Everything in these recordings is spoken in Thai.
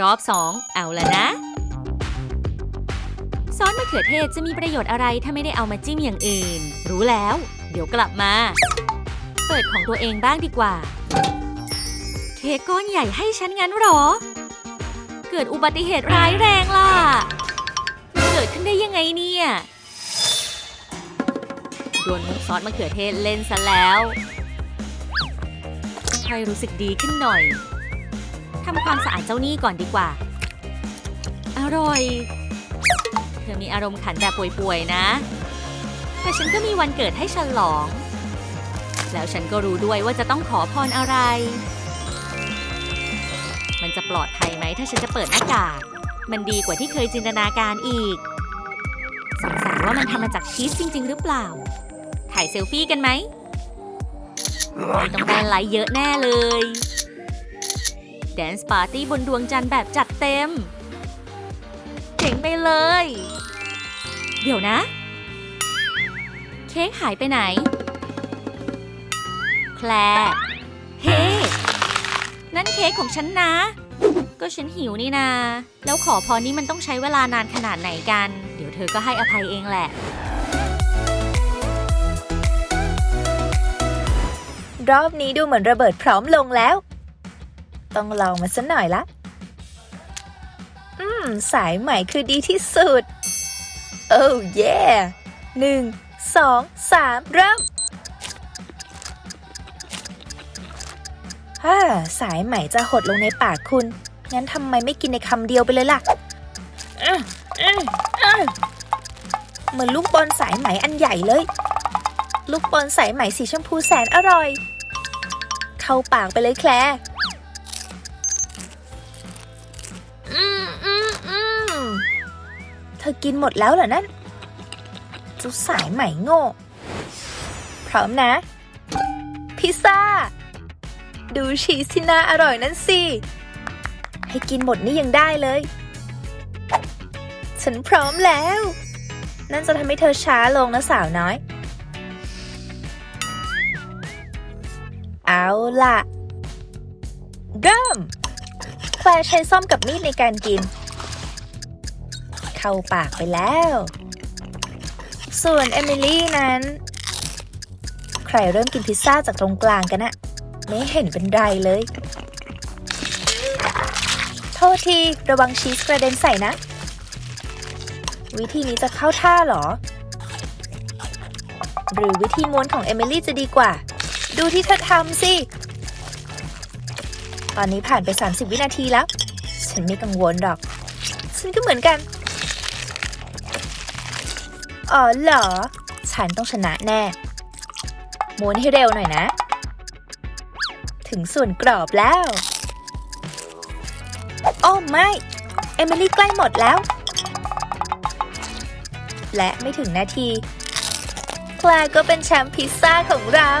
รอบสองเอาละนะ ซอสมะเขือเทศจะมีประโยชน์อะไรถ้าไม่ได้เอามาจิ้มอย่างอื่น รู้แล้ว เดี๋ยวกลับมา เปิดของตัวเองบ้างดีกว่า เค้กก้อนใหญ่ให้ฉันงั้นหรอ เกิดอุบัติเหตุร้ายแรงล่ะ เกิดขึ้นได้ยังไงเนี่ยโดนมุกซอสมะเขือเทศเล่นซะแล้วค่อยรู้สึกดีขึ้นหน่อย ทำความสะอาดเจ้านี่ก่อนดีกว่า อร่อย เธอมีอารมณ์ขันแบบป่วยๆนะ แต่ฉันก็มีวันเกิดให้ฉลอง แล้วฉันก็รู้ด้วยว่าจะต้องขอพรอะไร มันจะปลอดภัยไหมถ้าฉันจะเปิดหน้ากาก มันดีกว่าที่เคยจินตนาการอีก สงสัยว่ามันทำมาจากชีสจริง ๆ หรือเปล่า ถ่ายเซลฟี่กันไหมม่ต้องได้ไลค์เยอะแน่เลย แดนซ์ปาร์ตี้บนดวงจันทร์แบบจัดเต็ม เจ๋งไปเลย เดี๋ยวนะ เค้กหายไปไหน แคลเฮ้ นั่นเค้กของฉันนะ ก็ฉันหิวนี่นา แล้วขอพรนี้มันต้องใช้เวลานานขนาดไหนกัน เดี๋ยวเธอก็ให้อภัยเองแหละ รอบนี้ดูเหมือนระเบิดพร้อมลงแล้ว ต้องลองมาสักหน่อยละ อืม สายใหม่คือดีที่สุด โอ้เย่หนึ่งสองสามเริ่มฮ่าสายใหม่จะหดลงในปากคุณ งั้นทำไมไม่กินในคำเดียวไปเลยล่ะเหมือนลูกบอลสายไหมอันใหญ่เลย ลูกบอลสายไหมสีชมพูแสนอร่อย เข้าปากไปเลยแคล ธอกินหมดแล้วเหรอนั่นเจ้าสายไหมโง่ พร้อมนะ พิซซ่า ดูชีสที่น่าอร่อยนั่นสิ ให้กินหมดนี่ยังได้เลย ฉันพร้อมแล้ว นั่นจะทำให้เธอช้าลงนะสาวน้อย เอาล่ะ เริ่มแคลร์ใช้ซ่อมกับมีดในการกิน เข้าปากไปแล้ว ส่วนเอมิลี่นั้น ใครเริ่มกินพิซซ่าจากตรงกลางกันอะไม่เห็นเป็นไรเลย โทษที ระวังชีสกระเด็นใส่นะ วิธีนี้จะเข้าท่าหรอ หรือวิธีม้วนของเอมิลี่จะดีกว่า ดูที่เธอทำสิ ตอนนี้ผ่านไป 30 วินาทีแล้ว ฉันไม่กังวลหรอก ฉันก็เหมือนกัน อ๋อเหรอ ฉันต้องชนะแน่ ม้วนให้เร็วหน่อยนะ ถึงส่วนกรอบแล้ว โอ้ไม่ เอมิลี่ใกล้หมดแล้ว และไม่ถึงนาที แคลร์ก็เป็นแชมป์พิซซ่าของเรา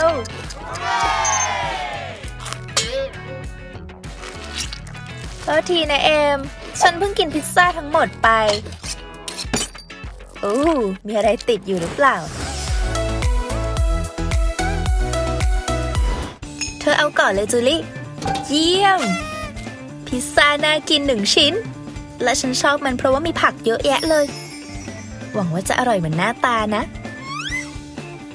โทษทีนะเอม ฉันเพิ่งกินพิซซ่าทั้งหมดไป โอ้มีอะไรติดอยู่หรือเปล่า เธอเอาก่อนเลยจูลี่ เยี่ยม พิซซ่าน่ากินหนึ่งชิ้น และฉันชอบมันเพราะว่ามีผักเยอะแยะเลย หวังว่าจะอร่อยเหมือนหน้าตานะ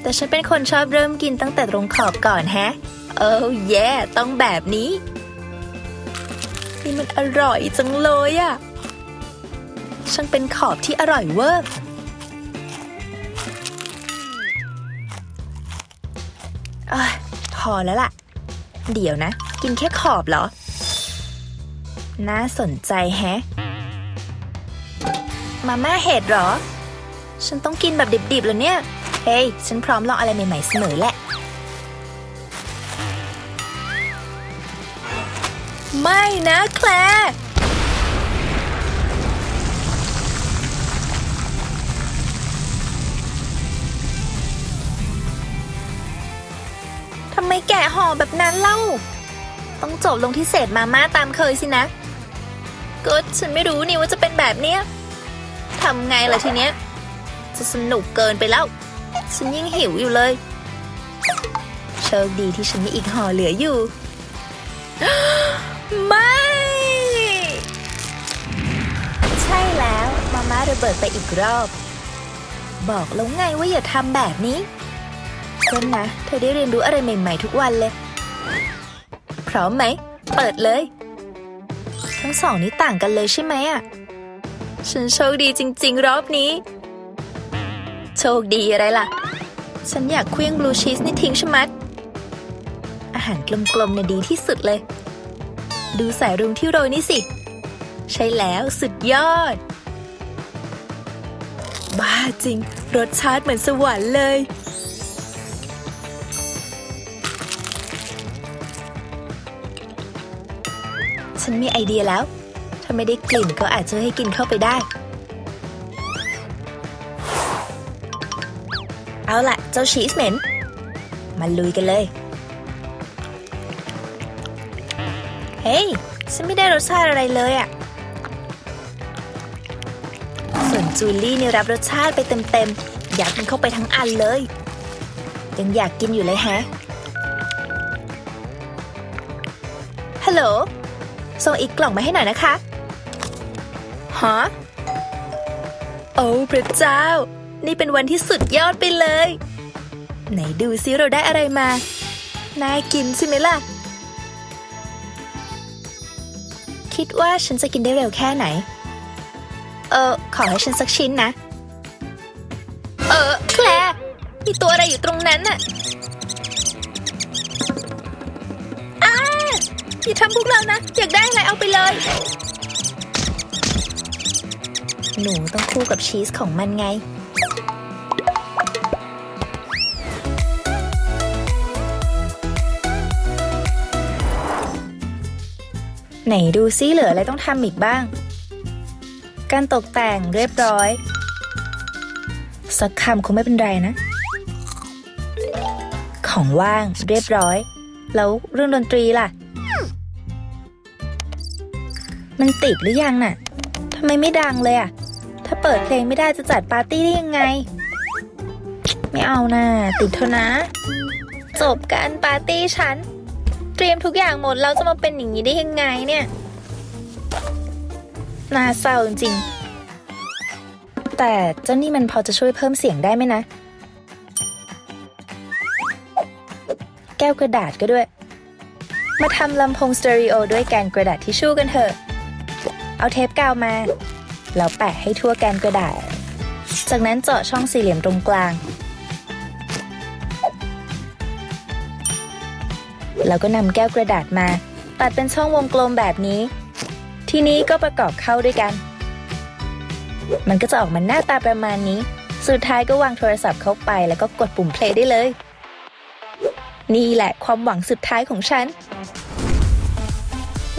แต่ฉันเป็นคนชอบเริ่มกินตั้งแต่ตรงขอบก่อนแฮะ โอ้แย่ต้องแบบนี้ นี่มันอร่อยจังเลยอะช่างเป็นขอบที่อร่อยเวอร์ พอแล้วล่ะ เดี๋ยวนะ กินแค่ขอบเหรอ น่าสนใจแฮะ มาม่าเห็ดเหรอ ฉันต้องกินแบบดิบๆเหรอเนี่ย เฮ้ย ฉันพร้อมลองอะไรใหม่ๆเสมอแหละ ไม่นะแคลำไมแกะห่อแบบนั้นเล่า ต้องจบลงที่เศษมาม่าตามเคยสินะ ก็ฉันไม่รู้นี่ว่าจะเป็นแบบเนี้ยทำไงล่ะทีเนี้ย จะสนุกเกินไปแล้ว ฉันยิ่งหิวอยู่เลย โชคดีที่ฉันมีอีกห่อเหลืออยู่ ไม่ ใช่แล้วมาม่าระเบิดไปอีกรอบ บอกแล้วไงว่าอย่าทำแบบนี้ ก็นะ เธอได้เรียนรู้อะไรใหม่ ๆ ทุกวันเลย พร้อมไหม เปิดเลย ทั้งสองนี้ต่างกันเลยใช่ไหมอะ ฉันโชคดีจริง ๆ รอบนี้ โชคดีอะไรล่ะ ฉันอยากเคลี้ยงบลูชีสนี่ทิ้งชะมัด อาหารกลมๆเนี่ยดีที่สุดเลย ดูสายรุ้งที่โรยนี่สิ ใช่แล้วสุดยอด บ้าจริง รสชาติเหมือนสวรรค์เลย ฉันมีไอเดียแล้ว ถ้าไม่ได้กลิ่นก็อาจจะให้กินเข้าไปได้ เอาล่ะ เจ้าชีสเหม็น มาลุยกันเลย เฮ้ย ฉันไม่ได้รสชาติอะไรเลยอะส่วนจูลี่นี่รับรสชาติไปเต็มๆ อยากกินเข้าไปทั้งอันเลย ยังอยากกินอยู่เลยแฮะฮัลโหล ส่งอีกกล่องมาให้หน่อยนะคะฮะโอ้พระเจ้า นี่เป็นวันที่สุดยอดไปเลย ไหนดูซิเราได้อะไรมา น่ากินใช่ไหมล่ะ คิดว่าฉันจะกินได้เร็วแค่ไหน เออ ขอให้ฉันสักชิ้นนะ เออ แคลร์มีตัวอะไรอยู่ตรงนั้นน่ะ อย่าทำพวกเรานะ อยากได้อะไรเอาไปเลย หนูต้องคู่กับชีสของมันไง ไหนดูซิเหลืออะไรต้องทำอีกบ้าง การตกแต่งเรียบร้อย สักคำคงไม่เป็นไรนะ ของว่างเรียบร้อย แล้วเรื่องดนตรีล่ะ มันติดหรือยังน่ะทำไมไม่ดังเลยอะถ้าเปิดเพลงไม่ได้จะจัดปาร์ตี้ได้ยังไง ไม่เอาน่ะติดเถอะนะ จบการปาร์ตี้ฉัน เตรียมทุกอย่างหมดแล้วจะมาเป็นอย่างนี้ได้ยังไงเนี่ยน่าเศร้าจริงๆแต่เจ้านี่มันพอจะช่วยเพิ่มเสียงได้ไหมนะ แก้วกระดาษก็ด้วย มาทำลำโพงสเตอริโอด้วยแกนกระดาษทิชชู่กันเถอะ เอาเทปกาวมา แล้วแปะให้ทั่วแกนกระดาษ จากนั้นเจาะช่องสี่เหลี่ยมตรงกลาง แล้วก็นำแก้วกระดาษมา ตัดเป็นช่องวงกลมแบบนี้ ทีนี้ก็ประกอบเข้าด้วยกัน มันก็จะออกมาหน้าตาประมาณนี้ สุดท้ายก็วางโทรศัพท์เข้าไปแล้วก็กดปุ่มเพลย์ได้เลย นี่แหละความหวังสุดท้ายของฉัน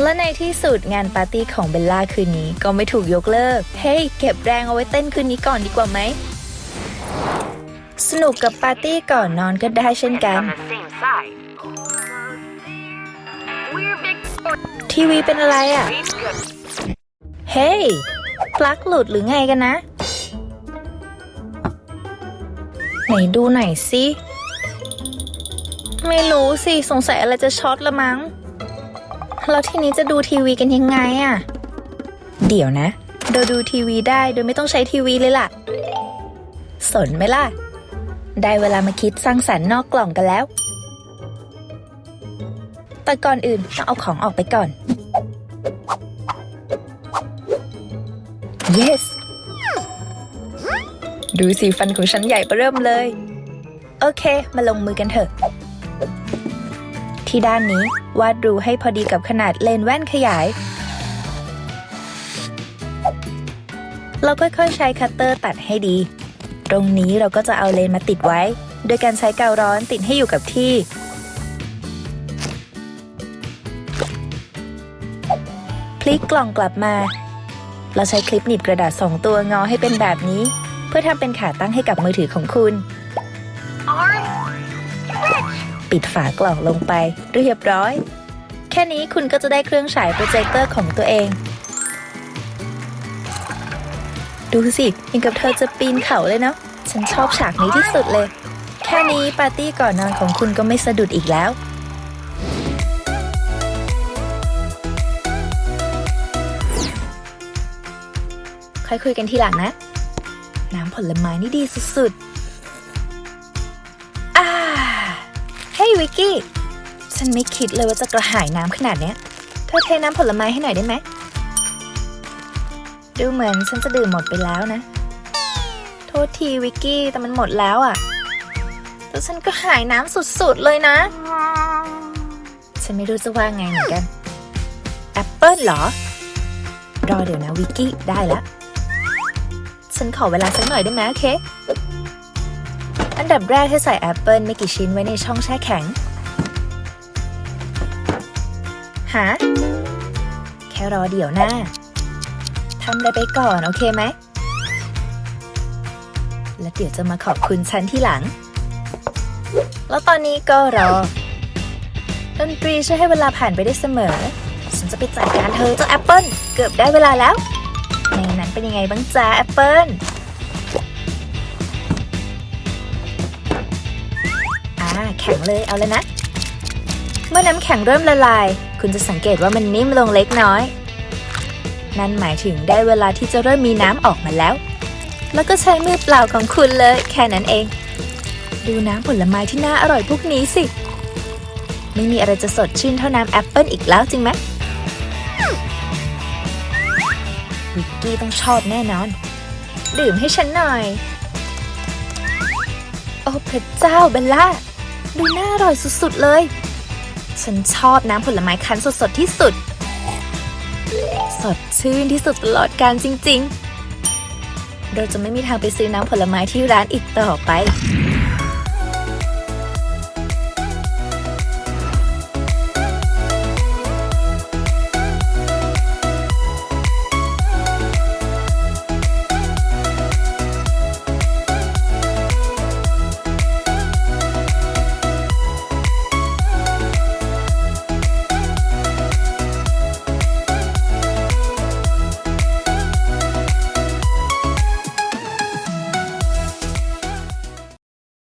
และในที่สุดงานปาร์ตี้ของเบลล่าคืนนี้ก็ไม่ถูกยกเลิก เฮ้ย เก็บแรงเอาไว้เต้นคืนนี้ก่อนดีกว่าไหม สนุกกับปาร์ตี้ก่อนนอนก็ได้เช่นกัน ทีวีเป็นอะไรอะ เฮ้ย ปลั๊กหลุดหรือไงกันนะ ไหนดูหน่อยสิ ไม่รู้สิ สงสัยอะไรจะช็อตละมั้ง แล้วทีนี้จะดูทีวีกันยังไงอะเดี๋ยวนะ เราดูทีวีได้โดยไม่ต้องใช้ทีวีเลยล่ะ สนไหมล่ะ ได้เวลามาคิดสร้างสรรค์นอกกล่องกันแล้ว แต่ก่อนอื่นต้องเอาของออกไปก่อน yes ดูสิฟันของฉันใหญ่ปเริ่มเลย โอเค มาลงมือกันเถอะ ที่ด้านนี้ วาดรูให้พอดีกับขนาดเลนส์แว่นขยาย เราค่อยๆใช้คัตเตอร์ตัดให้ดี ตรงนี้เราก็จะเอาเลนส์มาติดไว้ โดยการใช้กาวร้อนติดให้อยู่กับที่ พลิกกล่องกลับมา เราใช้คลิปหนีบกระดาษสองตัวงอให้เป็นแบบนี้ เพื่อทำเป็นขาตั้งให้กับมือถือของคุณ arm. ปิดฝากล่องลงไปเรียบร้อย แค่นี้คุณก็จะได้เครื่องฉายโปรเจคเตอร์ของตัวเอง ดูสิยังกับเธอจะปีนเขาเลยเนาะฉันชอบฉากนี้ที่สุดเลย แค่นี้ปาร์ตี้ก่อนนอนของคุณก็ไม่สะดุดอีกแล้วค่อยคุยกันทีหลังนะ น้ำผลไม้นี่ดีสุดๆ วิกกี้ ฉันไม่คิดเลยว่าจะกระหายน้ำขนาดเนี้ย เธอเทน้ำผลไม้ให้หน่อยได้ไหม ดูเหมือนฉันจะดื่มหมดไปแล้วนะ โทษทีวิกกี้ แต่มันหมดแล้วอะ่ะ แต่ฉันก็หายน้ำสุดๆเลยนะ ฉันไม่รู้จะว่าไงเหมือนกัน แอปเปิลเหรอ รอเดี๋ยวนะวิกกี้ ได้แล้ว ฉันขอเวลาสักหน่อยได้ไหมโอเค อันดับแรกให้ใส่แอปเปิลไม่กี่ชิ้นไว้ในช่องแช่แข็ง หา แค่รอเดี๋ยวหน้าทำอะไรไปก่อนโอเคไหม แล้วเดี๋ยวจะมาขอบคุณฉันที่หลัง แล้วตอนนี้ก็รอดนตรีช่วยให้เวลาผ่านไปได้เสมอ ฉันจะไปจัดการเธอเจ้าแอปเปิลเกือบได้เวลาแล้ว ในนั้นเป็นยังไงบ้างจ้าแอปเปิล แข็งเลยเอาเลยนะ เมื่อน้ำแข็งเริ่มละลาย คุณจะสังเกตว่ามันนิ่มลงเล็กน้อย นั่นหมายถึงได้เวลาที่จะเริ่มมีน้ำออกมาแล้ว แล้วก็ใช้มือเปล่าของคุณเลยแค่นั้นเอง ดูน้ำผลไม้ที่น่าอร่อยพวกนี้สิ ไม่มีอะไรจะสดชื่นเท่าน้ำแอปเปิลอีกแล้วจริงไหมวิกกี้ต้องชอบแน่นอน ดื่มให้ฉันหน่อย โอ้พระเจ้าเบลล่า ดูน่าอร่อยสุดๆเลย ฉันชอบน้ำผลไม้คั้นสดๆที่สุด สดชื่นที่สุดตลอดการจริงๆ เราจะไม่มีทางไปซื้อน้ำผลไม้ที่ร้านอีกต่อไป